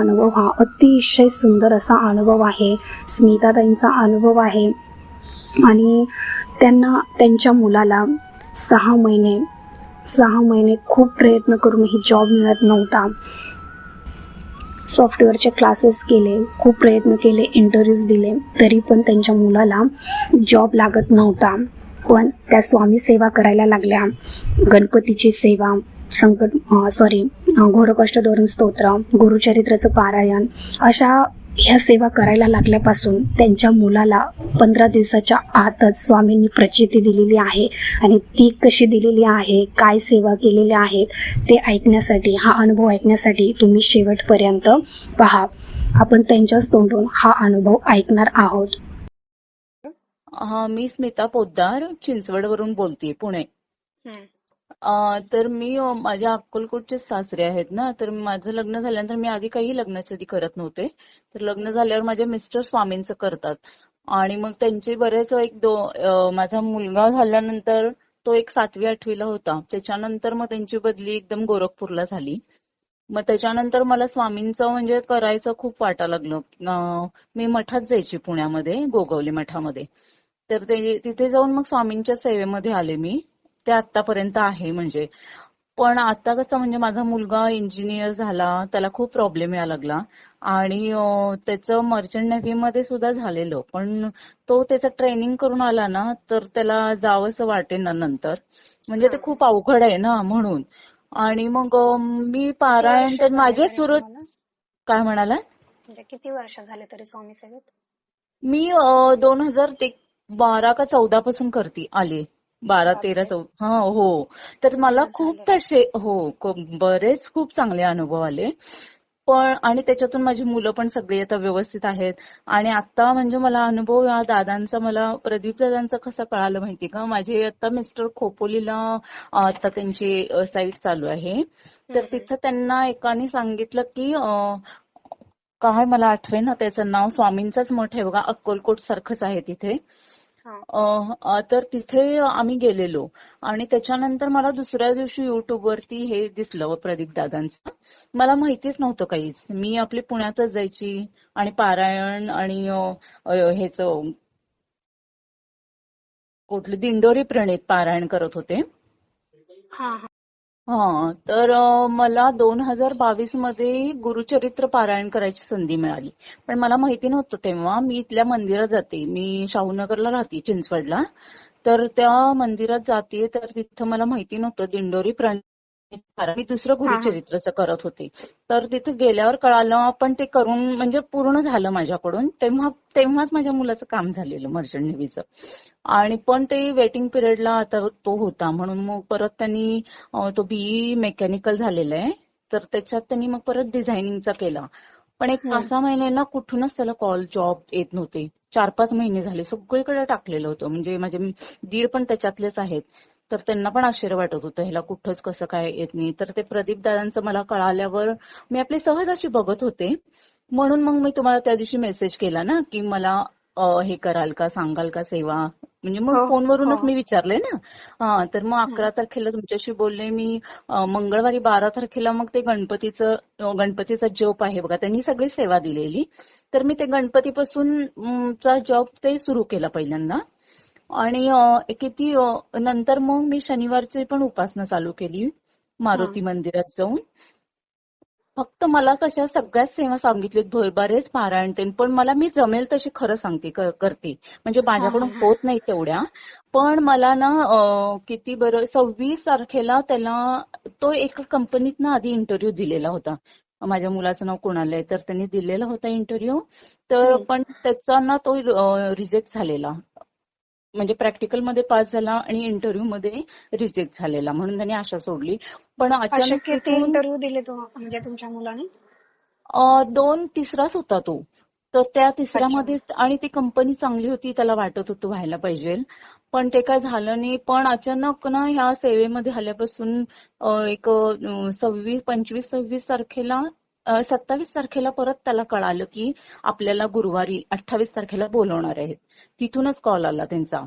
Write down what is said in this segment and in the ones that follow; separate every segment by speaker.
Speaker 1: अनुभव हा अतिशय सुंदर असा अनुभव आहे. स्मिताताईंचा अनुभव आहे. आणि त्यांना त्यांच्या मुलाला सहा महिने सहा महिने खूप प्रयत्न करूनही जॉब मिळत नव्हता. सॉफ्टवेअरचे क्लासेस केले खूप प्रयत्न केले इंटरव्ह्यूज दिले. तरी पण त्यांच्या मुलाला जॉब लागत नव्हता. पण त्या स्वामी सेवा करायला लागल्या. गणपतीची सेवा संकट सॉरी घोरकष्ट धोरण स्तोत्र गुरुचरित्राचं पारायण अशा ह्या सेवा करायला लागल्यापासून त्यांच्या मुलाला पंधरा दिवसाच्या आतच स्वामींनी प्रचिती दिलेली आहे. आणि ती कशी दिलेली आहे काय सेवा केलेल्या आहेत ते ऐकण्यासाठी हा अनुभव ऐकण्यासाठी तुम्ही शेवटपर्यंत पहा. आपण त्यांच्याच तोंडून हा अनुभव ऐकणार आहोत.
Speaker 2: हा मी स्मिता पोद्दार चिंचवडवरून बोलतेय पुणे. तर मी माझ्या अक्कलकोटचे सासरे आहेत ना तर माझं लग्न झाल्यानंतर मी आधी काही लग्नाच्या आधी करत नव्हते. तर लग्न झाल्यावर माझे मिस्टर स्वामींचं करतात. आणि मग त्यांचे बरेच एक दो माझा मुलगा झाल्यानंतर तो एक सातवी आठवीला होता. त्याच्यानंतर मग त्यांची बदली एकदम गोरखपूरला झाली. मग त्याच्यानंतर मला स्वामींचं म्हणजे करायचं खूप वाटा लागलं. मी मठात जायची पुण्यामध्ये गोगवली मठामध्ये. तर ते तिथे जाऊन मग स्वामींच्या सेवेमध्ये आले मी. ते आतापर्यंत आहे म्हणजे. पण आता कसं म्हणजे माझा मुलगा इंजिनियर झाला त्याला खूप प्रॉब्लेम यायला लागला. आणि त्याचं मर्चंट नेव्हीमध्ये सुद्धा झालेलं. पण तो त्याचं ट्रेनिंग करून आला ना तर त्याला जावंसं वाटेना नंतर. म्हणजे ते खूप अवघड आहे ना म्हणून. आणि मग मी पारायण तर माझे सुरू काय म्हणाला
Speaker 1: म्हणजे किती वर्ष झाले तरी स्वामी सेवेत?
Speaker 2: मी दोन हजार बारा का चौदा पासून करते आले. बारा तेरा चौदा हा हो. तर मला खूप तसे हो बरेच खूप चांगले अनुभव आले. पण आणि त्याच्यातून माझी मुलं पण सगळी आता व्यवस्थित आहेत. आणि आता म्हणजे मला अनुभव या दादांचा मला प्रदीप दादांचा कसा कळालं माहिती का? माझे आता मिस्टर खोपोलीला आता त्यांची साईट चालू आहे. तर तिथं त्यांना एकाने सांगितलं की काय मला आठवे ना त्याचं नाव स्वामींचंच मठ आहे बघा अक्कलकोट सारखंच आहे तिथे. तर तिथे आम्ही गेलेलो. आणि त्याच्यानंतर मला दुसऱ्या दिवशी युट्युब वरती हे दिसलं प्रदीप दादांचं. मला माहितीच नव्हतं काहीच. मी आपली पुण्यातच जायची आणि पारायण आणि ह्याचं कुठली कुठलं दिंडोरी प्रणित पारायण करत होते.
Speaker 1: हा
Speaker 2: तर मला दोन हजार बावीसमध्ये गुरुचरित्र पारायण करायची संधी मिळाली. पण मला माहिती नव्हतं तेव्हा. मी इथल्या मंदिरात जाते. मी शाहूनगरला राहते चिंचवडला. तर त्या मंदिरात जाते. तर तिथं मला माहिती नव्हतं. दिंडोरी प्रणित मी दुसरं गुरुचरित्रचं करत होते. तर तिथे गेल्यावर कळालं पण ते करून म्हणजे पूर्ण झालं माझ्याकडून. तेव्हा तेव्हाच माझ्या मुलाचं काम झालेलं मर्चंट नेव्हीचं आणि पण ते वेटिंग पिरियडला आता तो होता. म्हणून मग परत त्यांनी तो बीई मेकॅनिकल झालेला आहे. तर त्याच्यात त्यांनी मग परत डिझायनिंगचा केला. पण एक पाच सहा महिने ना कुठूनच त्याला कॉल जॉब येत नव्हते. चार पाच महिने झाले. सगळीकडे टाकलेलं होतं. म्हणजे माझे दीर पण त्याच्यातलेच आहेत. तर त्यांना पण आश्चर्य वाटत होतं ह्याला कुठंच कसं काय येत नाही. तर ते प्रदीप दादांचं मला कळाल्यावर मी आपली सहज अशी बघत होते. म्हणून मग मी तुम्हाला त्या दिवशी मेसेज केला ना की मला हे कराल का सांगाल का सेवा? म्हणजे मग
Speaker 1: हो,
Speaker 2: फोनवरूनच
Speaker 1: हो.
Speaker 2: मी विचारले ना. हा तर मग अकरा तारखेला तुमच्याशी बोलले मी. मंगळवारी बारा तारखेला मग ते गणपतीचं गणपतीचा जप आहे बघा त्यांनी सगळी सेवा दिलेली. तर मी ते गणपतीपासून चा जप ते सुरू केला पहिल्यांदा. आणि किती नंतर मग मी शनिवारची पण उपासना चालू केली मारुती मंदिरात जाऊन. फक्त मला कशा सगळ्याच सेवा सांगितलीत भ- बरेच पारायण ते पण मला मी जमेल तशी खरं सांगते करते. म्हणजे माझ्याकडून होत नाही तेवढ्या. पण मला ना किती बरं सव्वीस तारखेला त्याला तो एका कंपनीत ना आधी इंटरव्ह्यू दिलेला होता. माझ्या मुलाचं नाव कुणाल आहे तर त्यांनी दिलेला होता इंटरव्ह्यू तर पण त्याचा ना तो रिजेक्ट झालेला. म्हणजे प्रॅक्टिकलमध्ये पास झाला आणि इंटरव्ह्यू मध्ये रिजेक्ट झालेला. म्हणून त्यांनी आशा सोडली. पण अचानक
Speaker 1: किती इंटरव्ह्यू दिले तू म्हणजे तुमच्या मुलाने?
Speaker 2: दोन तिसराच होता तो. तर त्या तिसऱ्यामध्ये आणि ती कंपनी चांगली होती त्याला वाटत होतं व्हायला पाहिजे. पण ते काय झालं नाही. पण अचानक ना ह्या सेवेमध्ये आल्यापासून एक सव्वीस पंचवीस सव्वीस तारखेला सत्तावीस तारखेला परत त्याला कळालं की आपल्याला गुरुवारी अठ्ठावीस तारखेला बोलवणार आहेत. तिथूनच कॉल आला त्यांचा.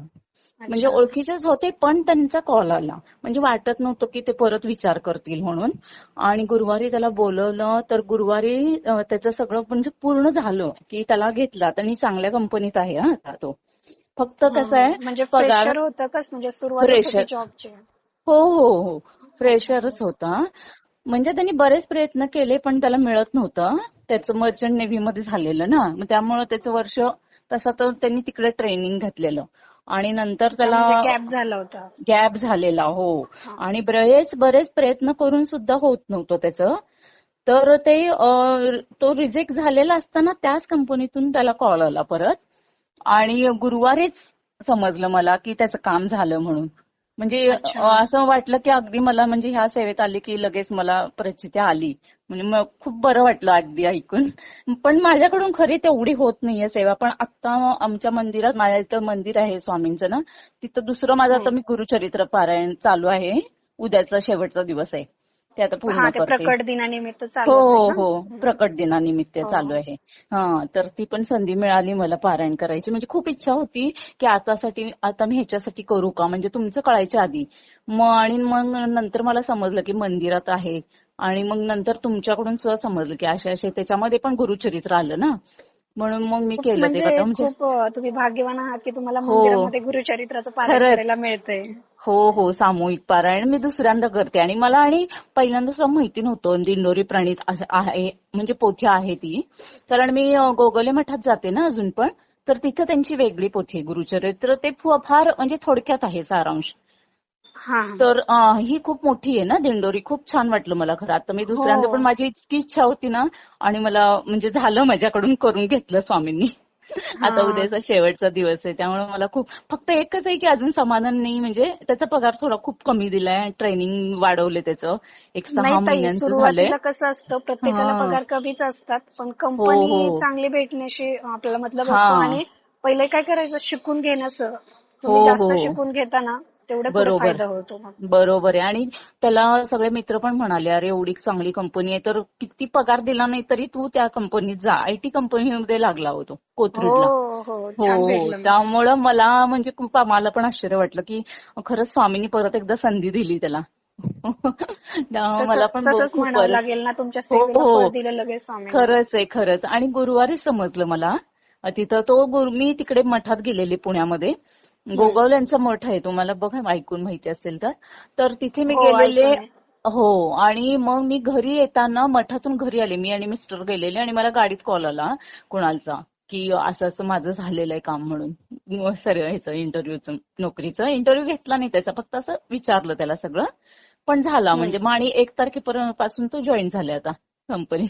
Speaker 2: म्हणजे ओळखीचेच होते पण त्यांचा कॉल आला. म्हणजे वाटत नव्हतं की ते परत विचार करतील म्हणून. आणि गुरुवारी त्याला बोलवलं तर गुरुवारी त्याचं सगळं म्हणजे पूर्ण झालं की त्याला घेतला. आणि चांगल्या कंपनीत आहे हा आता तो. फक्त कसं आहे
Speaker 3: म्हणजे
Speaker 2: पगार
Speaker 3: फ्रेशर होतं कस? म्हणजे
Speaker 2: हो हो हो. फ्रेशरच होता. म्हणजे त्यांनी बरेच प्रयत्न केले पण त्याला मिळत नव्हतं. त्याचं मर्चंट नेव्हीमध्ये झालेलं ना. मग त्यामुळे त्याचं वर्ष तसं तर त्यांनी तिकडे ट्रेनिंग घातलेलं. आणि नंतर त्याला
Speaker 3: म्हणजे गॅप झाला होता.
Speaker 2: गॅप झालेला हो. आणि बरेच बरेच प्रयत्न करून सुद्धा होत नव्हतं त्याचं. तर ते तो रिजेक्ट झालेला असताना त्याच कंपनीतून त्याला कॉल आला परत. आणि गुरुवारीच समजलं मला की त्याचं काम झालं म्हणून. म्हणजे असं वाटलं की अगदी मला म्हणजे ह्या सेवेत आली की लगेच मला प्रचिती आली. म्हणजे मग खूप बरं वाटलं अगदी ऐकून. पण माझ्याकडून खरी तेवढी होत नाहीये सेवा. पण आता आमच्या मंदिरात माझ्या इथं मंदिर आहे स्वामींचं ना तिथं दुसरं माझं आता मी गुरुचरित्र पारायण चालू आहे. उद्याचा शेवटचा दिवस आहे. ते आता
Speaker 3: हा
Speaker 2: पूर्ण
Speaker 3: ते
Speaker 2: करते
Speaker 3: प्रकट दिनानिमित्त चालू
Speaker 2: हो हो
Speaker 3: ना?
Speaker 2: हो प्रकट दिनानिमित्त
Speaker 3: हो.
Speaker 2: चालू आहे. हा तर ती पण संधी मिळाली मला पारायण करायची. म्हणजे खूप इच्छा होती की आतासाठी आता मी ह्याच्यासाठी करू का? म्हणजे तुमचं कळायच्या आधी. मग आणि मग नंतर मला समजलं की मंदिरात आहे. आणि मग नंतर तुमच्याकडून सुद्धा समजलं की असे असे त्याच्यामध्ये पण गुरुचरित्र आलं ना? म्हणून मग मी केलं ते
Speaker 3: म्हणजे
Speaker 2: आता म्हणजे
Speaker 3: खूप तुम्ही भाग्यवान आहात की तुम्हाला
Speaker 2: हो.
Speaker 3: मंदिरामध्ये गुरुचरित्राचं पारायण. करायला मिळतंय.
Speaker 2: हो हो सामूहिक पारायण मी दुसऱ्यांदा करते. आणि मला आणि पहिल्यांदा सुद्धा माहिती नव्हतं दिंडोरी प्रणित असं आहे म्हणजे पोथी आहे ती. कारण मी गोगले मठात जाते ना अजून पण तर तिथं त्यांची वेगळी पोथी आहे गुरुचरित्र. ते फार म्हणजे थोडक्यात आहे सारांश. तर ही खूप मोठी आहे ना दिंडोरी खूप छान वाटलं मला खरं आता मी दुसऱ्यांदा
Speaker 3: हो.
Speaker 2: पण माझी इतकी इच्छा होती ना आणि मला म्हणजे झालं माझ्याकडून करून घेतलं स्वामींनी आता
Speaker 3: हा.
Speaker 2: उद्याचा शेवटचा दिवस आहे त्यामुळे मला खूप फक्त एकच आहे की अजून समाधान नाही म्हणजे त्याचा पगार थोडा खूप कमी दिलाय ट्रेनिंग वाढवले त्याचं एक सहा महिन्यांचं झालंय
Speaker 3: कसं असतं प्रत्येकाला
Speaker 2: हा.
Speaker 3: पगार कमीच असतात पण कंपनी
Speaker 2: हो.
Speaker 3: चांगली भेटण्याशी आपल्याला मतलब
Speaker 2: हा.
Speaker 3: असतो आणि पहिले काय करायचं शिकून घेण्याचं तुम्ही
Speaker 2: हो,
Speaker 3: जास्त
Speaker 2: हो.
Speaker 3: शिकून घेताना
Speaker 2: बरोबर. आहे. आणि त्याला सगळे मित्र पण म्हणाले अरे एवढी चांगली कंपनी आहे तर किती पगार दिला नाही तरी तू त्या कंपनीत जा. आयटी कंपनीमध्ये लागला होतो कोथरूडला.
Speaker 3: हो हो
Speaker 2: हो. त्यामुळं मला म्हणजे खूप मला पण आश्चर्य वाटलं की खरंच स्वामींनी परत एकदा संधी दिली त्याला. मला पण हो, हो. खरंच आहे खरंच. आणि गुरुवारीच समजलं मला तिथं तो मी तिकडे मठात गेलेले पुण्यामध्ये. गोगावल्यांचा मठ आहे तुम्हाला बघा ऐकून माहिती असेल तर. तर तिथे मी
Speaker 3: हो,
Speaker 2: गेलेले. हो आणि मग मी घरी येताना मठातून घरी आले. मी आणि मिस्टर गेलेले आणि मला गाडीत कॉल आला कुणालचा की असं असं माझं झालेलं आहे काम म्हणून. सर ह्याचं इंटरव्ह्यूचं नोकरीचं. इंटरव्ह्यू घेतला नाही त्याचा फक्त असं विचारलं त्याला सगळं. पण झाला म्हणजे मग आणि एक तारखेपर्यंत पासून तो जॉईन झाले आता कंपनीत.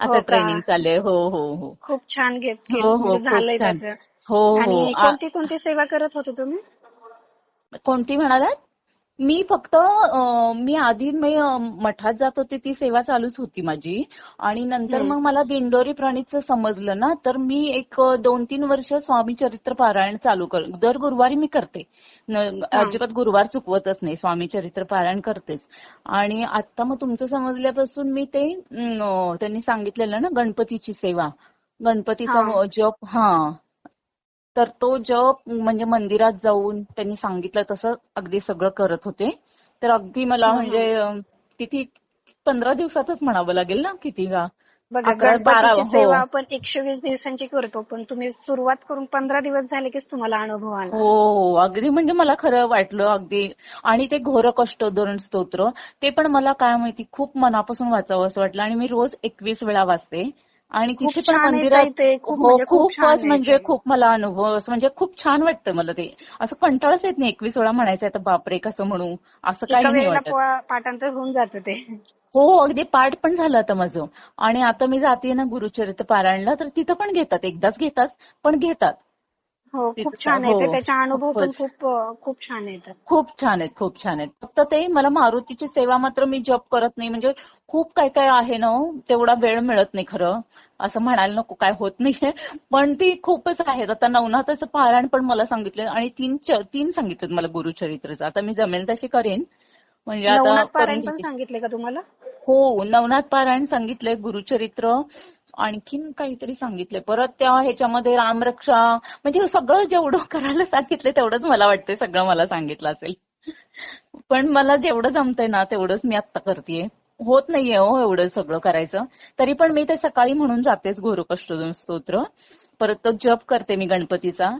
Speaker 2: आता
Speaker 3: हो का?
Speaker 2: ट्रेनिंग चाललंय हो हो हो.
Speaker 3: खूप छान घेत
Speaker 2: हो, हो,
Speaker 3: म्हणजे
Speaker 2: खूप छान. हो हो.
Speaker 3: आणि कोणती कोणती सेवा करत होते तुम्ही?
Speaker 2: कोणती म्हणालात? मी फक्त मी आधी मी मठात जात होते ती सेवा चालूच होती माझी. आणि नंतर. मग मला दिंडोरी प्रणीतचं समजलं ना तर मी एक दोन तीन वर्ष स्वामी चरित्र पारायण चालू कर दर गुरुवारी मी करते. अजिबात गुरुवार चुकवतच नाही स्वामी चरित्र पारायण करतेच. आणि आता मग तुमचं समजल्यापासून मी ते त्यांनी सांगितलेलं ना गणपतीची सेवा. गणपतीचा. जप हा. तर तो जप म्हणजे मंदिरात जाऊन त्यांनी सांगितलं तसं अगदी सगळं करत होते. तर अगदी मला. म्हणजे किती पंधरा दिवसातच म्हणावं लागेल ना किती का
Speaker 3: बघा गणपतीची
Speaker 2: हो.
Speaker 3: सेवा आपण एकशे वीस दिवसांची करतो पण तुम्ही सुरुवात करून पंधरा दिवस झाले कीच तुम्हाला अनुभव आला.
Speaker 2: हो हो अगदी म्हणजे मला खरं वाटलं अगदी. आणि ते घोर कष्टोद्धरण स्तोत्र ते पण मला काय माहिती खूप मनापासून वाचावं असं वाटलं. आणि मी रोज एकवीस वेळा वाचते. आणि तिथे पण मंदिरात हो
Speaker 3: म्हणजे
Speaker 2: खूपच म्हणजे. खूप मला अनुभव असं म्हणजे खूप छान वाटतं मला ते. असं कंटाळच येत नाही एकवीस वेळा म्हणायचं आता बापरे कसं म्हणू? असं काही
Speaker 3: एका
Speaker 2: नाही वाटत.
Speaker 3: पाठांतर होऊन जातं ते.
Speaker 2: हो अगदी पाठ पण झालं आता माझं. आणि आता मी जाते ना गुरुचरित्र पारायणला तर तिथं पण घेतात एकदाच घेतात पण घेतात.
Speaker 3: हो खूप छान आहे.
Speaker 2: हो,
Speaker 3: त्याचे अनुभव पण. खूप खूप छान आहेत
Speaker 2: खूप छान आहेत खूप छान आहेत. फक्त ते मला मारुतीची सेवा मात्र मी जप करत नाही. म्हणजे खूप काय काय आहे ना हो, तेवढा वेळ मिळत नाही खरं. असं म्हणायला नको काय होत नाहीये. पण ती खूपच आहेत. आता नवनाथाचं पारायण पण मला सांगितलं आणि तीन तीन सांगितलं मला गुरुचरित्रचं आता मी जमेल तशी करेन. म्हणजे आता
Speaker 3: पारायण पण. सांगितले का तुम्हाला?
Speaker 2: हो नवनाथ पारायण सांगितलंय गुरुचरित्र. आणखीन काहीतरी सांगितलंय. परत त्या ह्याच्यामध्ये रामरक्षा म्हणजे सगळं जेवढं करायला सांगितलंय तेवढंच मला वाटतंय सगळं मला सांगितलं असेल. पण मला जेवढं जमतंय ना तेवढंच मी आता करतेय. होत नाहीये हो एवढं सगळं करायचं. तरी पण मी ते सकाळी म्हणून जातेच घोरकष्ट स्तोत्र. परत तो जप करते मी गणपतीचा.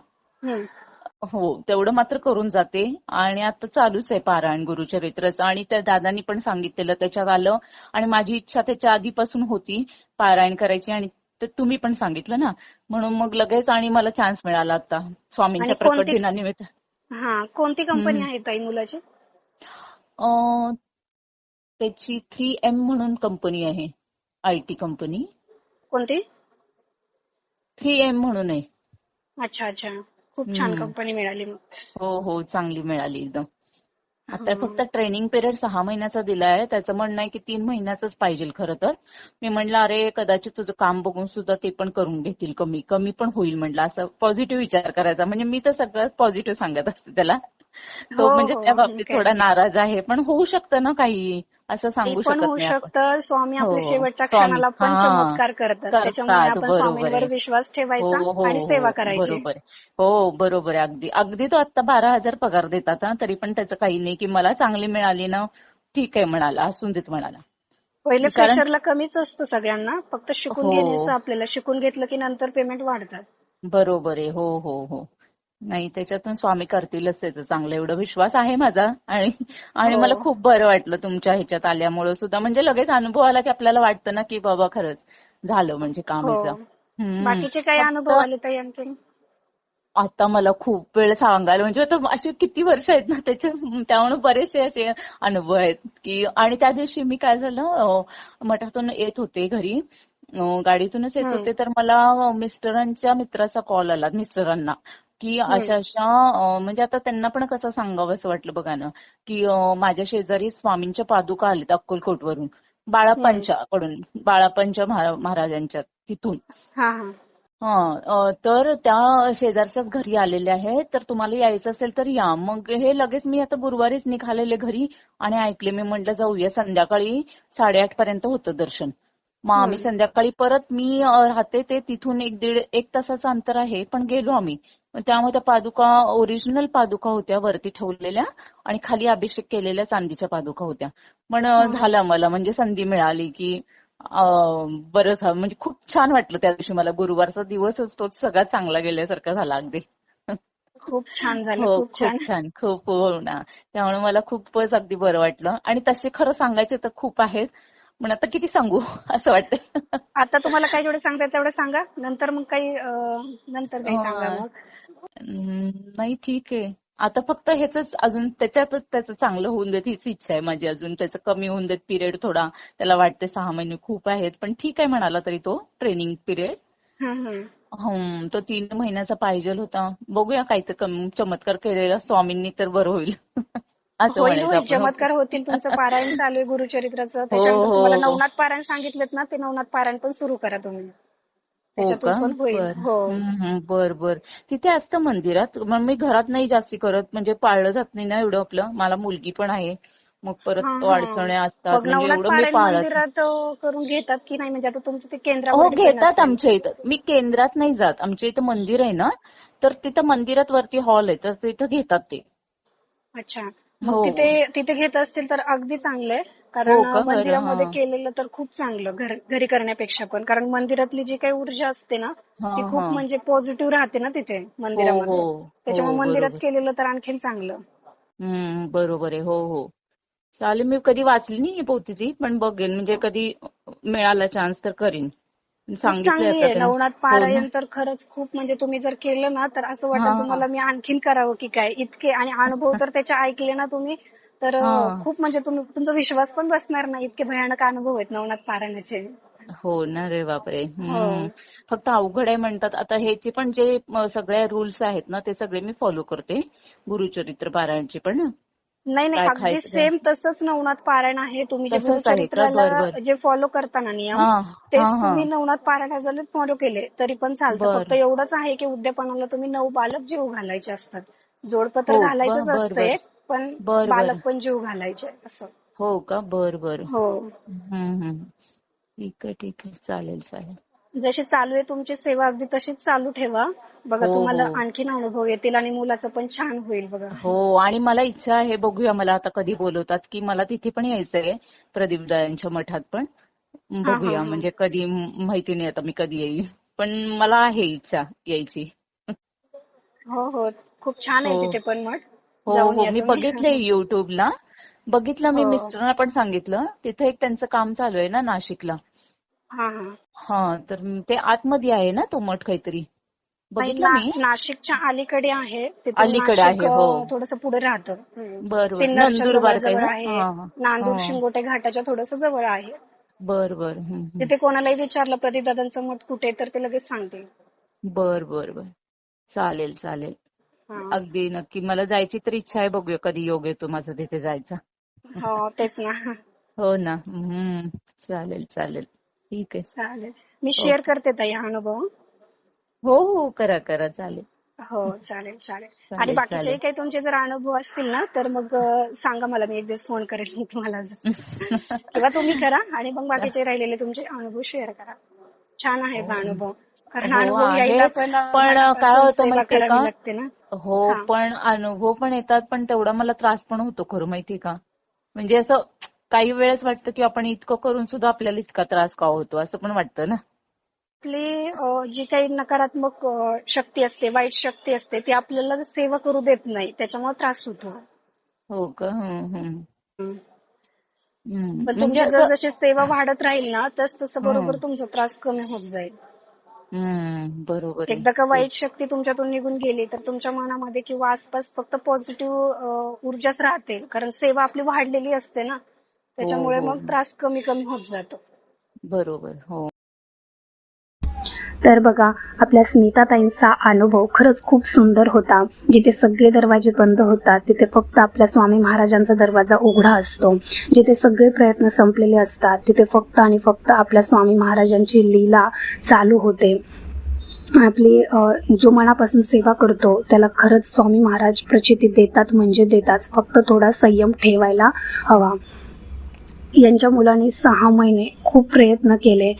Speaker 2: हो तेवढं मात्र करून जाते. आणि आता चालूच आहे पारायण गुरुचरित्रचं. आणि त्या दादांनी पण सांगितलेलं त्याच्यात आलं आणि माझी इच्छा त्याच्या आधीपासून होती पारायण करायची. आणि ते तुम्ही पण सांगितलं ना. म्हणून मग लगेच आणि मला चान्स मिळाला आता. स्वामींच्या
Speaker 3: आणि कोणती-
Speaker 2: प्रकट दिनानिमित्त
Speaker 3: हा कोणती कंपनी. आहे ताई मुलाची?
Speaker 2: अं, त्याची थ्री एम म्हणून कंपनी आहे. आय टी कंपनी
Speaker 3: कोणती?
Speaker 2: थ्री एम म्हणून आहे.
Speaker 3: अच्छा अच्छा. खूप छान. कंपनी मिळाली मग.
Speaker 2: हो हो चांगली मिळाली एकदम. आता. फक्त ट्रेनिंग पिरियड सहा महिन्याचा दिलाय. त्याचं म्हणणं आहे की तीन महिन्याचंच पाहिजे खरं तर. मी म्हणलं अरे कदाचित तुझं काम बघून सुद्धा ते पण करून घेतील कमी. कमी पण होईल म्हणलं. असं पॉझिटिव्ह विचार करायचा. म्हणजे मी तर सगळ्यात पॉझिटिव्ह सांगत असते त्याला. तो
Speaker 3: हो,
Speaker 2: म्हणजे
Speaker 3: हो,
Speaker 2: त्या बाबतीत
Speaker 3: काय.
Speaker 2: थोडा नाराज आहे पण होऊ शकतं ना काही असं सांगू शकत नाही आपण
Speaker 3: शकतं स्वामी आपल्या
Speaker 2: हो,
Speaker 3: शेवटच्या क्षणाला पण
Speaker 2: हा.
Speaker 3: चमत्कार करतात त्याच्यामुळे आपण स्वामींवर. विश्वास ठेवायचा
Speaker 2: हो, हो,
Speaker 3: आणि सेवा
Speaker 2: हो,
Speaker 3: करायची
Speaker 2: बरोबर. हो बरोबर आहे अगदी अगदी तो आता बारा हजार पगार देतात हा तरी पण त्याचं काही नाही की मला चांगली मिळाली ना ठीक आहे म्हणाला असून देत म्हणाला
Speaker 3: पहिले प्रेशरला कमीच असतो सगळ्यांना फक्त शिकून
Speaker 2: हो.
Speaker 3: घेण्याचं आपल्याला शिकून घेतलं की नंतर पेमेंट वाढतात
Speaker 2: बरोबर आहे हो हो हो नाही त्याच्यातून स्वामी करतीलच त्याचं. चांगलं एवढा विश्वास आहे माझा. आणि आणि
Speaker 3: हो.
Speaker 2: मला खूप बरं वाटलं तुमच्या ह्याच्यात आल्यामुळे सुद्धा. म्हणजे लगेच अनुभव आला की आपल्याला वाटतं ना की बाबा खरंच झालं म्हणजे काम
Speaker 3: हो.
Speaker 2: ह्याचं.
Speaker 3: बाकीचे काही अनुभव आले ताई
Speaker 2: आता मला खूप वेळ सांगायला म्हणजे आता अशी किती वर्ष आहेत ना त्याच्या त्यामुळे बरेचसे असे अनुभव आहेत की आणि त्या दिवशी मी काय झालं मठातून येत होते घरी. गाडीतूनच येत. होते. तर मला मिस्टरांच्या मित्राचा कॉल आला मिस्टरांना. की अशा अशा अं, म्हणजे आता त्यांना पण कसं सांगावं असं वाटलं बघा ना की माझ्या शेजारी स्वामींच्या पादुका आलेत अक्कलकोटवरून बाळाप्पांच्याकडून बाळाप्पांच्या महारा- महाराजांच्या तिथून.
Speaker 3: हा हा.
Speaker 2: हा तर त्या शेजारच्याच घरी आलेल्या आहेत तर तुम्हाला यायचं असेल तर या. मग हे लगेच मी आता गुरुवारीच निघालेले घरी आणि ऐकले मी म्हटलं जाऊया संध्याकाळी साडेआठ पर्यंत होतं दर्शन. मग आम्ही. संध्याकाळी परत मी राहते ते तिथून एक दीड एक तासाचं अंतर आहे पण गेलो आम्ही. त्यामुळे त्या पादुका ओरिजिनल पादुका होत्या वरती ठेवलेल्या आणि खाली अभिषेक केलेल्या चांदीच्या पादुका होत्या. पण. झालं मला म्हणजे संधी मिळाली की बरं झालं. म्हणजे खूप छान वाटलं त्या दिवशी मला. गुरुवारचा दिवसच तोच सगळ्यात चांगला गेल्यासारखा झाला अगदी.
Speaker 3: खूप छान झालं
Speaker 2: हो
Speaker 3: खूप छान.
Speaker 2: खूप छान. खूप हो ना. त्यामुळे मला खूपच अगदी बरं वाटलं. आणि तसे खरं सांगायचे तर खूप आहेत. पण आता किती सांगू असं वाटतं
Speaker 3: आता तुम्हाला काय जेवढे सांगता तेवढे सांगा. नंतर मग काही नंतर काही सांगा मग.
Speaker 2: नाही ठीक आहे. आता फक्त ह्याच अजून त्याच्यातच त्याचं चांगलं होऊन देत हीच इच्छा आहे माझी अजून. त्याचं कमी होऊन देत पिरियड थोडा. त्याला वाटते सहा महिने खूप आहेत पण ठीक आहे म्हणाला तरी तो ट्रेनिंग पिरियड
Speaker 3: हम्म,
Speaker 2: तो तीन महिन्याचा पाहिजे होता. बघूया काय तर कम- चमत्कार केलेला स्वामींनी तर बरं होईल. असं
Speaker 3: होईल होईल.
Speaker 2: आपण
Speaker 3: चमत्कार होतील तुमचं पारायण चालू आहे गुरुचरित्राचं. त्याच्यानंतर
Speaker 2: हो,
Speaker 3: तुम्हाला
Speaker 2: हो.
Speaker 3: नवनाथ पारायण सांगितलेत ना ते नवनाथ पारायण पण सुरू करा तुम्ही.
Speaker 2: हो बर.
Speaker 3: हो.
Speaker 2: बर तिथे असतं मंदिरात? मग मी घरात नाही जास्ती करत म्हणजे पाळलं जात नाही ना एवढं आपलं? मला मुलगी पण आहे. मग परत
Speaker 3: हा,
Speaker 2: तो
Speaker 3: हा.
Speaker 2: अडचण्या असतात म्हणजे
Speaker 3: नवनाथ
Speaker 2: एवढं मी
Speaker 3: पारायण
Speaker 2: पाळत
Speaker 3: मंदिरात करून घेतात की नाही? म्हणजे आता तुमचं ते
Speaker 2: हो
Speaker 3: केंद्रावर depend
Speaker 2: घेतात. आमच्या इथं. मी केंद्रात नाही जात. आमच्या इथं मंदिर आहे ना तर तिथं मंदिरात वरती हॉल आहे तर तिथं घेतात ते.
Speaker 3: अच्छा.
Speaker 2: हो.
Speaker 3: मग तिथे तिथे घेत असतील तर अगदी चांगलं आहे.
Speaker 2: हो
Speaker 3: कारण?
Speaker 2: बरं,
Speaker 3: मंदिरामध्ये
Speaker 2: हा.
Speaker 3: केलेलं तर खूप चांगलं घर घरी करण्यापेक्षा पण. कारण मंदिरातली जी काही ऊर्जा असते ना
Speaker 2: हा,
Speaker 3: ती खूप
Speaker 2: हा.
Speaker 3: म्हणजे पॉझिटिव्ह राहते ना तिथे
Speaker 2: हो
Speaker 3: मंदिरामध्ये.
Speaker 2: हो
Speaker 3: त्याच्यामुळे
Speaker 2: हो
Speaker 3: मंदिरात केलेलं तर आणखीन चांगलं.
Speaker 2: बरोबर आहे. हो हो. चालेल मी कधी वाचली नाही पोथी ती पण बघेन. म्हणजे कधी मिळाला चान्स तर करीन.
Speaker 3: चांगली आहे. नवनाथ
Speaker 2: हो?
Speaker 3: पारायण तर खरंच खूप म्हणजे तुम्ही जर केलं ना तर असं
Speaker 2: हा.
Speaker 3: तुम्हाला मी आणखीन करावं की काय इतके आणि अनुभव तर त्याचे ऐकले ना तुम्ही तर. खूप म्हणजे तुमचा विश्वास पण बसणार नाही इतके भयानक अनुभव आहेत नवनाथ पारायणाचे
Speaker 2: हो ना रे बापरे.
Speaker 3: हो.
Speaker 2: फक्त अवघड आहे म्हणतात आता ह्याचे पण जे म, सगळे रूल्स आहेत ना ते सगळे मी फॉलो करते गुरुचरित्र पारायणचे पण
Speaker 3: नाही नाही अगदी? सेम तसंच नवनाथ पारायण आहे तुम्ही जे? गुरुचरित्राला. जे फॉलो करता ना नियम तेच तुम्ही नवनाथ पारायण जरी फॉलो केले तरी पण चालतं. फक्त एवढंच आहे की उद्यापनाला तुम्ही नऊ बालक जीव घालायचे असतात जोडपत्र
Speaker 2: हो?
Speaker 3: घालायचंच असतं पण बालक. पण जीव घालायचे असं
Speaker 2: हो का बर बर
Speaker 3: हो
Speaker 2: ठीक आहे ठीक आहे चालेल चालेल
Speaker 3: जशी चालू आहे तुमची सेवा अगदी तशीच चालू ठेवा. बघा
Speaker 2: हो,
Speaker 3: तुम्हाला
Speaker 2: हो.
Speaker 3: आणखीन अनुभव येतील आणि मुलाचं पण छान होईल बघा.
Speaker 2: हो आणि मला इच्छा आहे बघूया मला आता कधी बोलवतात की मला तिथे पण यायचंय प्रदीप दायांच्या मठात पण.
Speaker 3: हा,
Speaker 2: बघूया
Speaker 3: हा.
Speaker 2: म्हणजे कधी माहिती नाही आता मी कधी येईल. पण मला आहे इच्छा यायची.
Speaker 3: हो हो. खूप छान आहे
Speaker 2: हो.
Speaker 3: तिथे पण मठ.
Speaker 2: हो
Speaker 3: जाऊन
Speaker 2: हो.
Speaker 3: या
Speaker 2: मी
Speaker 3: तुम्ही.
Speaker 2: बघितलंय युट्यूबला बघितलं मी
Speaker 3: हो.
Speaker 2: मिस्टरांना पण सांगितलं. तिथे एक त्यांचं काम चालू आहे ना नाशिकला.
Speaker 3: हा
Speaker 2: तर ते आतमध्ये आहे ना तो मठ काहीतरी? बघितलं मी.
Speaker 3: नाशिकच्या अलीकडे आहे.
Speaker 2: अलीकडे आहे, हो.
Speaker 3: थोडंसं पुढे राहतं.
Speaker 2: नंदुरबार.
Speaker 3: नांदूर. शिंगोटे घाटाच्या थोडस जवळ आहे.
Speaker 2: बर बर.
Speaker 3: तिथे कोणालाही विचारलं प्रदीपदादांचं मठ कुठे तर ते लगेच सांगतील.
Speaker 2: बर बर बर. चालेल चालेल. अगदी नक्की. मला जायची तर इच्छा आहे बघूया कधी योग येतो माझा तिथे जायचा.
Speaker 3: हो तेच ना.
Speaker 2: हो ना. हम्म. चालेल चालेल. ठीक आहे
Speaker 3: चालेल मी शेअर करते ताई हा अनुभव
Speaker 2: हो हो करा करा चालेल
Speaker 3: हो चालेल चालेल आणि बाकीचे. काही तुमचे जर अनुभव असतील ना तर मग सांगा मला मी एक दिवस फोन करेन मी तुम्हाला. किंवा तुम्ही करा आणि मग बाकीचे राहिलेले तुमचे अनुभव शेअर करा छान आहे हा अनुभव कारण
Speaker 2: हो,
Speaker 3: अनुभव
Speaker 2: आहे.
Speaker 3: यायला पण
Speaker 2: काय होतं माहितीये का? हो
Speaker 3: हा.
Speaker 2: पण अनुभव पण येतात पण तेवढा मला त्रास पण होतो खरं माहितीये का म्हणजे असं काही वेळेस वाटतं की आपण इतकं करून सुद्धा आपल्याला इतका त्रास का होतो असं पण वाटतं ना?
Speaker 3: आपली जी काही नकारात्मक शक्ती असते वाईट शक्ती असते ती आपल्याला सेवा करू देत नाही त्याच्यामुळे त्रास होतो.
Speaker 2: हो का.
Speaker 3: पण
Speaker 2: म्हणजे
Speaker 3: तुमची जर जशी सेवा वाढत राहील ना तस तसं बरोबर. तुमचा त्रास कमी होत जाईल.
Speaker 2: बरोबर.
Speaker 3: एकदा का वाईट शक्ती तुमच्यातून निघून गेली तर तुमच्या मनामध्ये किंवा आसपास फक्त पॉझिटिव्ह ऊर्जाच राहते कारण सेवा आपली वाढलेली असते ना. त्याच्यामुळे
Speaker 2: हो, हो.
Speaker 3: मग त्रास कमी कमी होत जातो.
Speaker 2: बरोबर हो.
Speaker 1: तर बघा आपल्या स्मिताताईंचा अनुभव खरंच खूप सुंदर होता. जिथे सगळे दरवाजे बंद होतात तिथे फक्त आपल्या स्वामी महाराजांचा दरवाजा उघडा असतो. जिथे सगळे प्रयत्न संपलेले असतात तिथे फक्त आणि फक्त आपल्या स्वामी महाराजांची लीला चालू होते. आपली जो मनापासून सेवा करतो त्याला खरंच स्वामी महाराज प्रचिती देतात म्हणजे देतात. फक्त थोडा संयम ठेवायला हवा. यांच्या मुलांनी सहा महिने खूप प्रयत्न केले.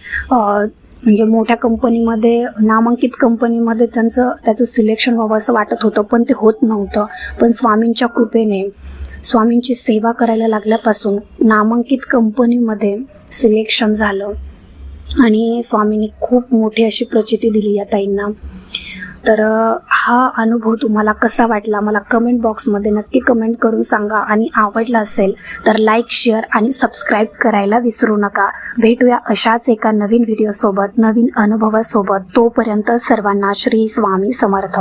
Speaker 1: म्हणजे मोठ्या कंपनीमध्ये नामांकित कंपनीमध्ये त्यांचं त्याचं सिलेक्शन व्हावं असं वाटत होतं पण ते होत नव्हतं. पण स्वामींच्या कृपेने स्वामींची सेवा करायला लागल्यापासून नामांकित कंपनीमध्ये सिलेक्शन झालं. आणि स्वामींनी खूप मोठी अशी प्रचिती दिली या ताईंना. तर हा अनुभव तुम्हाला कसा वाटला? मला कमेंट बॉक्समध्ये नक्की कमेंट करून सांगा. आणि आवडला असेल तर लाईक शेअर आणि सबस्क्राईब करायला विसरू नका. भेटूया अशाच एका नवीन व्हिडिओसोबत नवीन अनुभवासोबत. तोपर्यंत सर्वांना श्री स्वामी समर्थ.